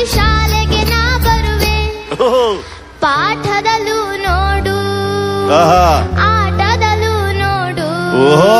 ಪ್ರತಿ ಶಾಲೆಗೆ ನಾ ಬರುವೆ. ಪಾಠದಲ್ಲೂ ನೋಡು. ಆಟದಲ್ಲೂ ನೋಡು. ಓಹೋ.